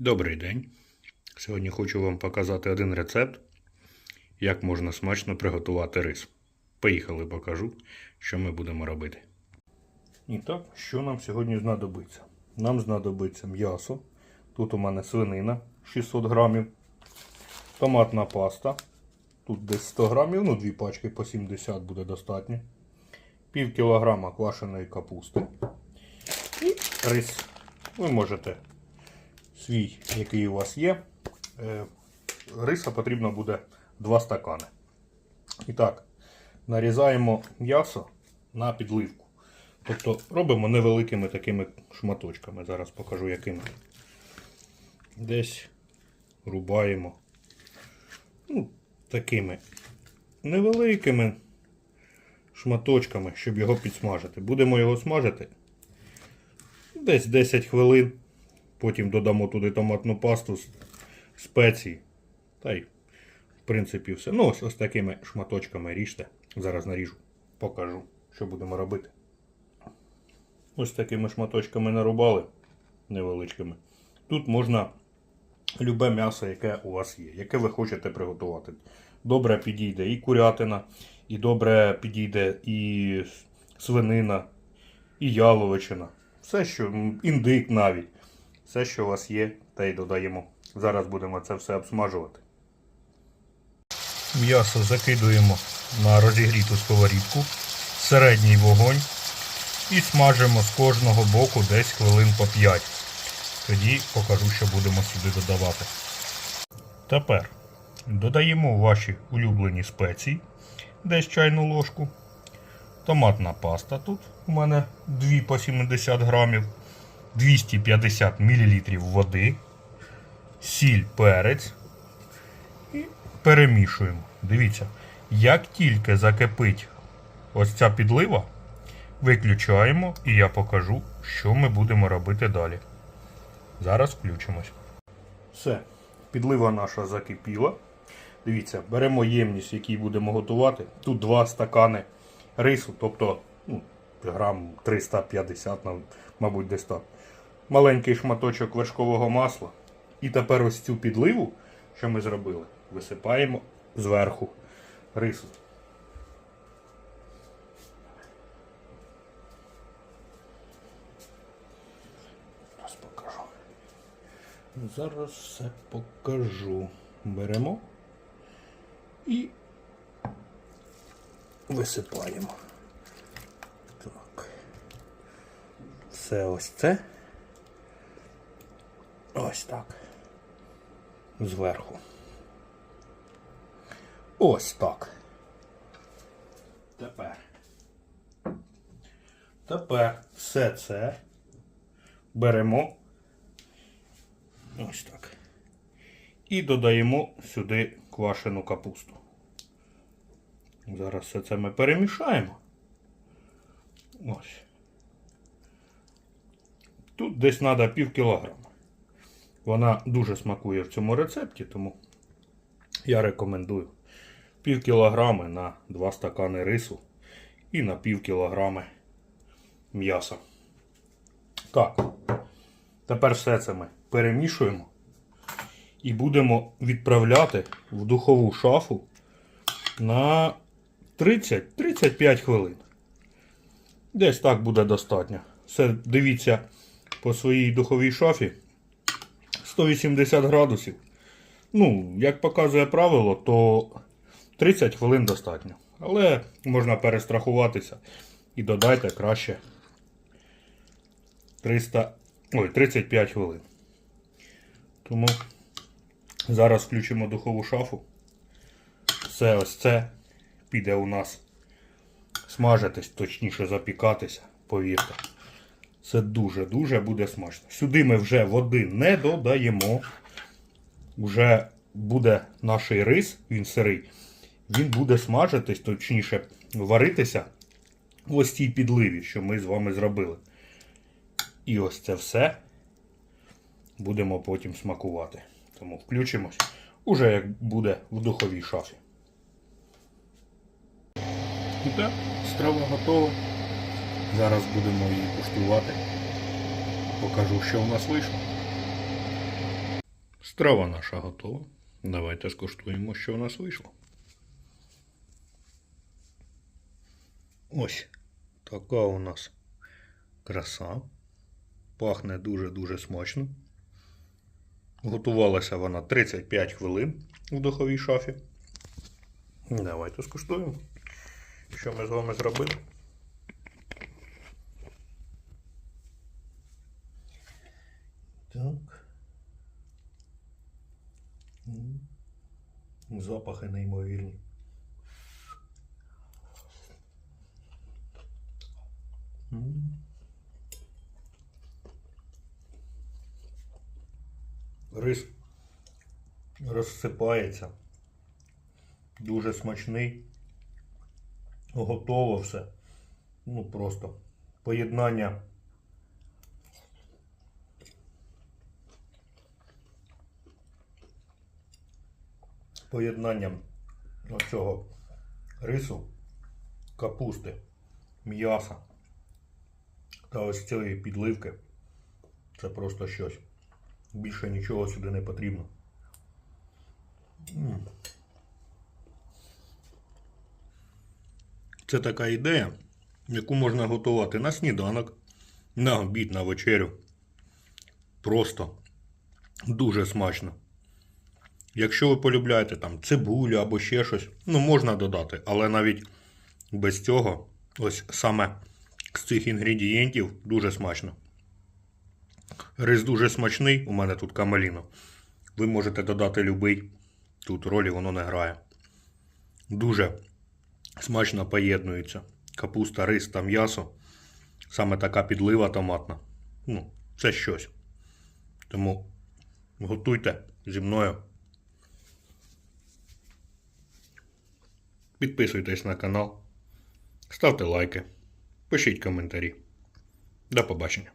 Добрий день. Сьогодні хочу вам показати один рецепт, як можна смачно приготувати рис. Поїхали, покажу, що ми будемо робити. І так, що нам сьогодні знадобиться? Нам знадобиться м'ясо. Тут у мене свинина 600 грамів, томатна паста. Тут десь 100 грамів, ну дві пачки по 70 буде достатньо. Пів кілограма квашеної капусти. І рис. Ви можете свій, який у вас є. Е, Риса потрібно буде 2 стакани. І так, нарізаємо м'ясо на підливку. Тобто робимо невеликими такими шматочками. Зараз покажу якими. Десь рубаємо. Ну, такими невеликими шматочками, щоб його підсмажити. Будемо його смажити десь 10 хвилин. Потім додамо туди томатну пасту спеції. Та й, в принципі, все. Ну, ось, ось такими шматочками ріжте. Зараз наріжу, покажу, що будемо робити. Ось такими шматочками нарубали невеличкими. Тут можна любе м'ясо, яке у вас є, яке ви хочете приготувати. Добре підійде і курятина, і добре підійде і свинина, і яловичина. Все, що індик навіть. Все, що у вас є, те й додаємо. Зараз будемо це все обсмажувати. М'ясо закидуємо на розігріту сковорідку, середній вогонь і смажимо з кожного боку десь хвилин по 5. Тоді покажу, що будемо сюди додавати. Тепер додаємо ваші улюблені спеції, десь чайну ложку. Томатна паста тут у мене 2 по 70 грамів, 250 мл води, сіль, перець і перемішуємо. Дивіться, як тільки закипить ось ця підлива, виключаємо і я покажу, що ми будемо робити далі. Зараз включимось. Все, підлива наша закипіла. Дивіться, беремо ємність, який будемо готувати. Тут 2 стакани рису, тобто ну, грам 350, мабуть, десь так. Маленький шматочок вершкового масла. І тепер ось цю підливу, що ми зробили, висипаємо зверху рису. Зараз покажу. Зараз все покажу. Беремо і висипаємо. Так. Все ось це. Ось так. Зверху. Ось так. Тепер. Тепер все це беремо. Ось так. І додаємо сюди квашену капусту. Зараз все це ми перемішаємо. Ось. Тут десь треба пів кілограма. Вона дуже смакує в цьому рецепті, тому я рекомендую пів кілограми на 2 стакани рису і на пів кілограми м'яса. Так, тепер все це ми перемішуємо і будемо відправляти в духову шафу на 30-35 хвилин. Десь так буде достатньо. Все дивіться по своїй духовій шафі 180 градусів. Ну, як показує правило, то 30 хвилин достатньо. Але можна перестрахуватися і додайте краще 300, ой, 35 хвилин. Тому зараз включимо духову шафу. Все ось це піде у нас смажитись, точніше запікатися, повірте. Це дуже-дуже буде смачно. Сюди ми вже води не додаємо. Вже буде наш рис, він сирий. Він буде смажитись, точніше, варитися в ось цій підливі, що ми з вами зробили. І ось це все будемо потім смакувати. Тому включимось уже як буде в духовій шафі. І так, страва готова. Зараз будемо її куштувати. Покажу, що в нас вийшло. Страва наша готова. Давайте скуштуємо, що у нас вийшло. Ось така у нас краса. Пахне дуже-дуже смачно. Готувалася вона 35 хвилин в духовій шафі. Давайте скуштуємо, що ми з вами зробили. Так. Запахи неймовірні. Рис розсипається. Дуже смачний. Готово все. Ну просто поєднання. Поєднанням оцього рису, капусти, м'яса та ось цієї підливки. Це просто щось. Більше нічого сюди не потрібно. Це така ідея, яку можна готувати на сніданок, на обід, на вечерю. Просто дуже смачно. Якщо ви полюбляєте там цибулю або ще щось, ну можна додати, але навіть без цього, ось саме з цих інгредієнтів дуже смачно. Рис дуже смачний, у мене тут камеліно. Ви можете додати любий. Тут ролі воно не грає. Дуже смачно поєднується. Капуста, рис та м'ясо. Саме така підлива томатна. Ну, це щось. Тому готуйте зі мною. Підписуйтесь на канал, ставте лайки, пишіть коментарі. До побачення.